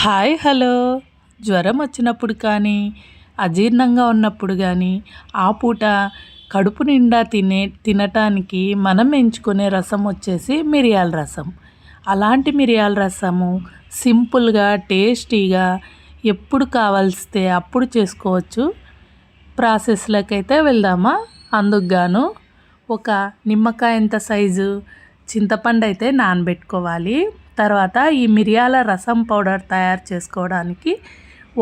Hi hello. జ్వరం వచ్చినప్పుడు కానీ అజీర్ణంగా ఉన్నప్పుడు కానీ ఆ పూట కడుపు నిండా తినే తినటానికి మనం ఎంచుకునే రసం వచ్చేసి మిరియాల రసం. అలాంటి మిరియాల రసము సింపుల్గా టేస్టీగా ఎప్పుడు కావాల్స్తే అప్పుడు చేసుకోవచ్చు. ప్రాసెస్లోకి అయితే వెళ్దామా? అందుకు గాను ఒక నిమ్మకాయ ఎంత సైజు చింతపండు అయితే నానబెట్టుకోవాలి. తర్వాత ఈ మిరియాల రసం పౌడర్ తయారు చేసుకోవడానికి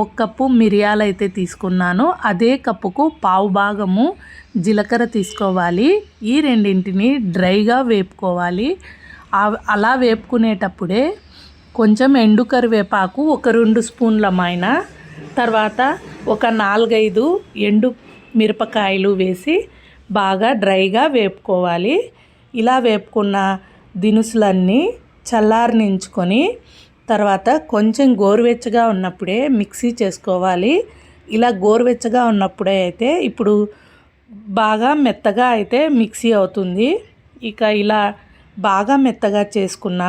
ఒక కప్పు మిరియాలు అయితే తీసుకున్నాను. అదే కప్పుకు పావు భాగము జీలకర్ర తీసుకోవాలి. ఈ రెండింటిని డ్రైగా వేపుకోవాలి. అలా వేపుకునేటప్పుడే కొంచెం ఎండు కరివేపాకు ఒక రెండు స్పూన్ల మైన తర్వాత ఒక నాలుగైదు ఎండు మిరపకాయలు వేసి బాగా డ్రైగా వేపుకోవాలి. ఇలా వేపుకున్న దినుసులన్నీ చల్లారనించుకొని తర్వాత కొంచెం గోరువెచ్చగా ఉన్నప్పుడే మిక్సీ చేసుకోవాలి. ఇలా గోరువెచ్చగా ఉన్నప్పుడే అయితే ఇప్పుడు బాగా మెత్తగా అయితే మిక్సీ అవుతుంది. ఇక ఇలా బాగా మెత్తగా చేసుకున్న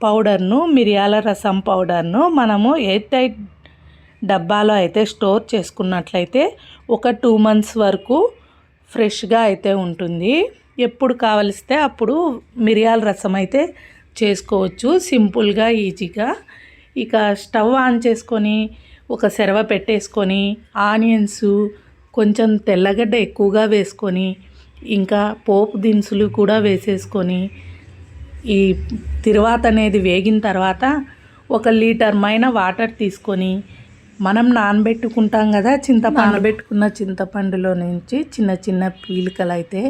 పౌడర్ను మిరియాల రసం పౌడర్ను మనము ఎయిర్ టైట్ డబ్బాలో అయితే స్టోర్ చేసుకున్నట్లయితే ఒక టూ మంత్స్ వరకు ఫ్రెష్గా అయితే ఉంటుంది. ఎప్పుడు కావలిస్తే అప్పుడు మిరియాల రసం అయితే చేసుకోవచ్చు సింపుల్గా ఈజీగా. ఇక స్టవ్ ఆన్ చేసుకొని ఒక సెరవ పెట్టేసుకొని ఆనియన్స్ కొంచెం తెల్లగడ్డ ఎక్కువగా వేసుకొని ఇంకా పోపు దినుసులు కూడా వేసేసుకొని ఈ తిరువాత అనేది వేగిన తర్వాత ఒక లీటర్ మైన వాటర్ తీసుకొని మనం నానబెట్టుకుంటాం కదా చింతపండు. నానబెట్టుకున్న చింతపండులో నుంచి చిన్న చిన్న పీలికలు అయితే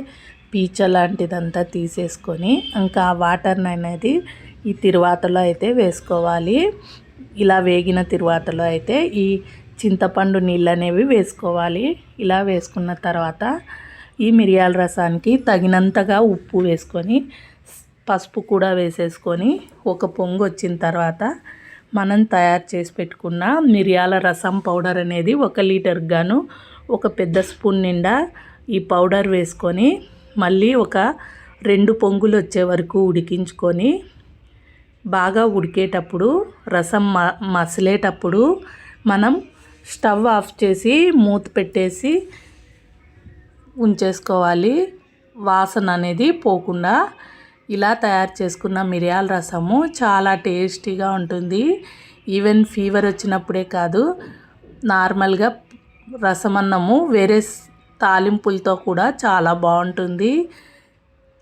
పీచ లాంటిదంతా తీసేసుకొని ఇంకా వాటర్ని అనేది ఈ తిరువాతలో అయితే వేసుకోవాలి. ఇలా వేగిన తిరువాతలో అయితే ఈ చింతపండు నీళ్ళు అనేవి వేసుకోవాలి. ఇలా వేసుకున్న తర్వాత ఈ మిరియాల రసానికి తగినంతగా ఉప్పు వేసుకొని పసుపు కూడా వేసేసుకొని ఒక పొంగు వచ్చిన తర్వాత మనం తయారు చేసి పెట్టుకున్న మిరియాల రసం పౌడర్ అనేది ఒక లీటర్ గాను ఒక పెద్ద స్పూన్ నిండా ఈ పౌడర్ వేసుకొని మళ్ళీ ఒక రెండు పొంగులు వచ్చే వరకు ఉడికించుకొని బాగా ఉడికేటప్పుడు రసం మ మసలేటప్పుడు మనం స్టవ్ ఆఫ్ చేసి మూత పెట్టేసి ఉంచేసుకోవాలి. వాసన అనేది పోకుండా ఇలా తయారు చేసుకున్న మిరియాల రసము చాలా టేస్టీగా ఉంటుంది. ఈవెన్ ఫీవర్ వచ్చినప్పుడే కాదు నార్మల్గా రసమన్నము వేరే తాలింపులతో కూడా చాలా బాగుంటుంది.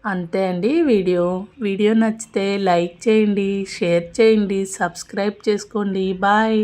అంతే అండి వీడియో. వీడియో నచ్చితే లైక్ చేయండి షేర్ చేయండి సబ్స్క్రైబ్ చేసుకోండి. బాయ్.